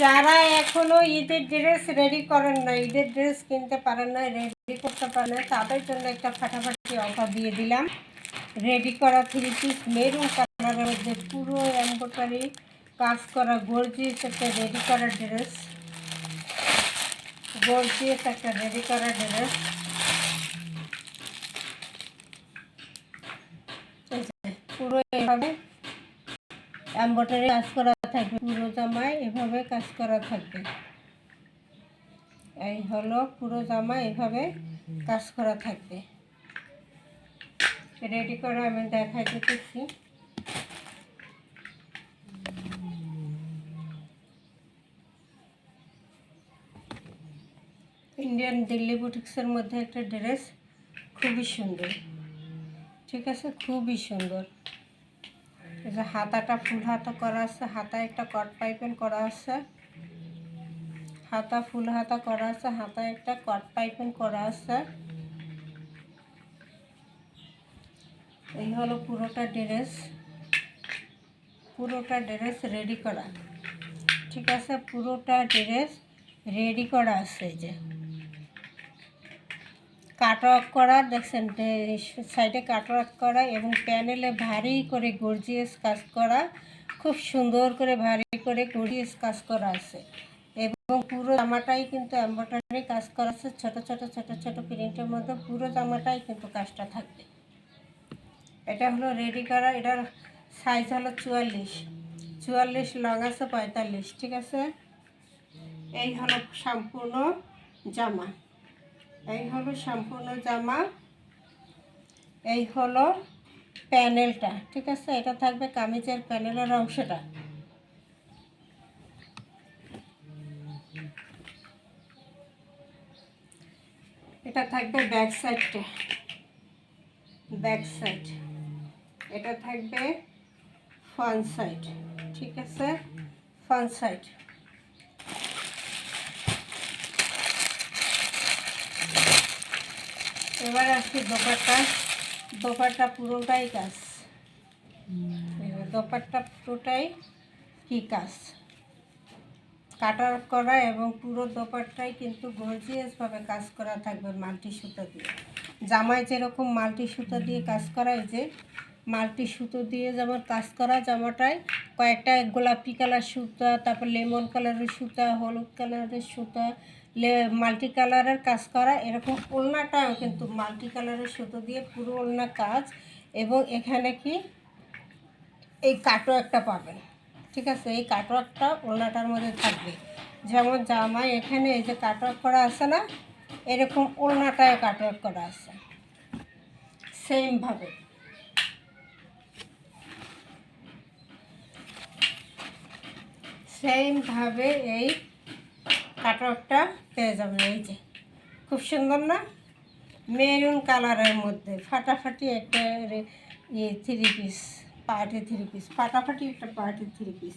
যারা এখনও ঈদের ড্রেস রেডি করেন না, ঈদের ড্রেস কিনতে পারেন না রেডি করতে পারেন না, তাদের জন্য একটা ফাটাফাটি অফার দিয়ে দিলাম। রেডি করা থ্রি পিস মেরুন কালারের মধ্যে পুরো এম্ব্রয়ডারি কাজ করা গর্জিয়াস একটা রেডি করা ড্রেস গর্জিয়াস একটা রেডি করা ড্রেস পুরো এভাবে এম্ব্রয়ডারি কাজ করা থাকবে। পুরো জামায় এভাবে কাজ করা থাকবে। এই হলো পুরো জামা এভাবে কাজ করা থাকবে। রেডি করে আমি দেখাই দিতেছি ইন্ডিয়ান দিল্লি বুটিক্সের মধ্যে একটা ড্রেস খুবই সুন্দর। ঠিক আছে? খুবই সুন্দর। যে হাতাটা ফুল হাতা করা আছে, হাতায় একটা কট পাইপেন করা আছে। হাতা ফুল হাতা করা আছে, হাতায় একটা কট পাইপেন করা আছে। এই হলো পুরোটা ড্রেস। পুরোটা ড্রেস রেডি করা। ঠিক আছে, পুরোটা ড্রেস রেডি করা আছে এই যে কাটওয়ার্ক করা, দেখছেন সাইডে কাটওয়ার্ক করা এবং প্যানেলে ভারী করে গর্জিয়াস কাজ করা, খুব সুন্দর করে ভারী করে গর্জিয়াস কাজ করা আছে এবং পুরো জামাটাই কিন্তু এম্ব্রয়ডারি কাজ করা আছে, ছোটো ছোটো ছোটো ছোটো প্রিন্টের মধ্যে পুরো জামাটাই কিন্তু কাজটা থাকবে। এটা হলো রেডি করা, এটার সাইজ হলো চুয়াল্লিশ চুয়াল্লিশ লং আছে পঁয়তাল্লিশ, ঠিক আছে? এই হলো সম্পূর্ণ জামা। এই হলো সম্পূর্ণ জামা। এই হলো প্যানেলটা, ঠিক আছে? এটা থাকবে কামিজের প্যানেলের অংশটা। এটা থাকবে ব্যাক সাইডটা। Back side. এটা থাকবে ফ্রন্ট সাইড, ঠিক আছে? Front side. এবার আসছি দোপাট্টা দোপাট্টা পুরোটাই কাজ। এবার দোপাট্টা পুরোটাই কি কাজ? কাটার করা এবং পুরো দোপারটাই কিন্তু গর্জিয়াসভাবে কাজ করা থাকবে মাল্টি সুতা দিয়ে। জামায় যেরকম মাল্টি সুতো দিয়ে কাজ করা যে মাল্টি সুতো দিয়ে যেমন কাজ করা জামাটায় কয়েকটা গোলাপি কালার সুতা, তারপর লেমন কালারের সুতা, হলুদ কালারের সুতা মাল্টি কালারের কাজ করা, এরকম ওলনাটাও কিন্তু মাল্টি কালারের সুতো দিয়ে পুরো ওলনা কাজ এবং এখানে কি এই কাটো একটা পাবেন। ঠিক আছে, এই কাটো একটা ওলনাটার মধ্যে থাকবে। যেমন জামায় এখানে এই যে কাটওয়ার্ক করা আছে না, এরকম ওলনাটায় কাটওয়ার্ক করা আছে। সেমভাবে সেমভাবে এই কাটওয়ার্কটা পেয়ে যাবেন, এই যে। খুব সুন্দর না? মেরুন কালারের মধ্যে, ফাটাফাটি একটা ইয়ে three piece party three piece ফাটাফাটি একটা পার্টি থ্রি পিস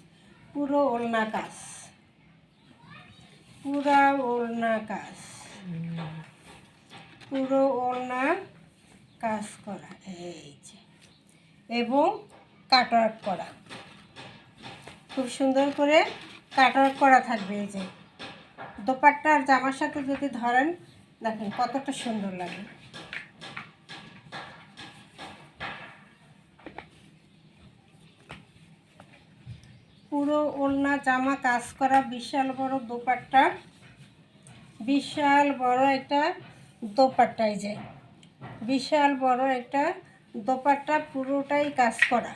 পুরো ওলনা কাজ। পুরা ওলনা কাজ। পুরো ওলনা কাজ করা, এই যে। এবং কাটওয়ার্ক করা। খুব সুন্দর করে কাটওয়ার্ক করা থাকবে, এই যে। দোপাট্টা আর জামার সাথে যদি ধরেন, দেখেন কতটা সুন্দর লাগে। পুরো ওলনা জামা, কাজ করা বিশাল বড় দোপাট্টা। বিশাল বড় একটা দোপাট্টা এই যে। বিশাল বড় একটা দোপাট্টা পুরোটাই কাজ করা।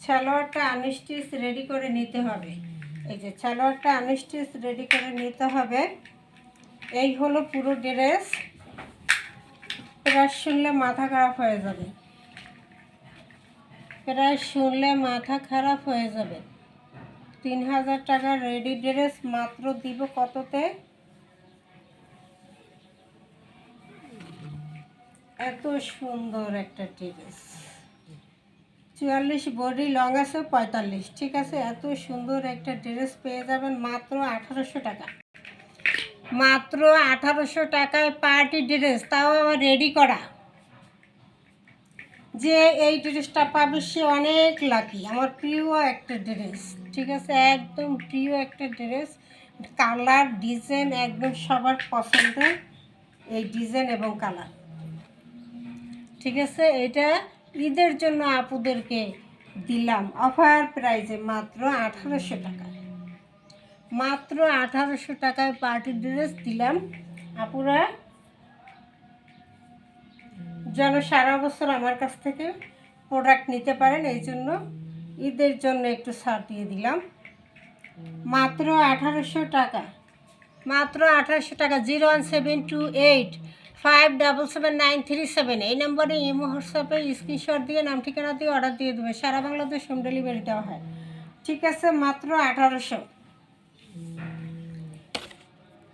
সালোয়ারটা আনস্টিচ রেডি করে নিতে হবে। এই যে সালোয়ারটা আনস্টিচ রেডি করে নিতে হবে। এই হলো পুরো ড্রেস প্রায় শুনলে মাথা খারাপ হয়ে যাবে। প্রায় শুনলে মাথা খারাপ হয়ে যাবে। তিন হাজার টাকার রেডি ড্রেস মাত্র দিব কততে? এত সুন্দর একটা ড্রেস চুয়াল্লিশ বডি লং আছে, পঁয়তাল্লিশ, ঠিক আছে? এত সুন্দর একটা ড্রেস পেয়ে যাবেন মাত্র আঠারোশো টাকা। মাত্র আঠারোশো টাকায় পার্টি ড্রেস, তাও আমার রেডি করা। যে এই ড্রেসটা পাবে সে অনেক লাকি আমার প্রিয় একটা ড্রেস, ঠিক আছে? একদম প্রিয় একটা ড্রেস, কালার, ডিজাইন একদম সবার পছন্দের এই ডিজাইন এবং কালার, ঠিক আছে? এটা ঈদের জন্য আপুদেরকে দিলাম অফার প্রাইজে মাত্র আঠারোশো টাকা। মাত্র আঠারোশো টাকায় পার্টি ড্রেস দিলাম। আপুরা, যেন সারা বছর আমার কাছ থেকে প্রোডাক্ট নিতে পারেন, এই জন্য ঈদের জন্য একটু ছাড় দিয়ে দিলাম। মাত্র আঠারোশো টাকা, মাত্র আঠারোশো টাকা zero one seven two eight five double seven nine three seven এই নম্বরে ইমো হোয়াটসঅ্যাপে স্ক্রিনশট দিয়ে, নাম, ঠিকানা দিয়ে অর্ডার দিয়ে দেবে। সারা বাংলাদেশ হোম ডেলিভারি দেওয়া হয়। ঠিক আছে, মাত্র আঠারোশো।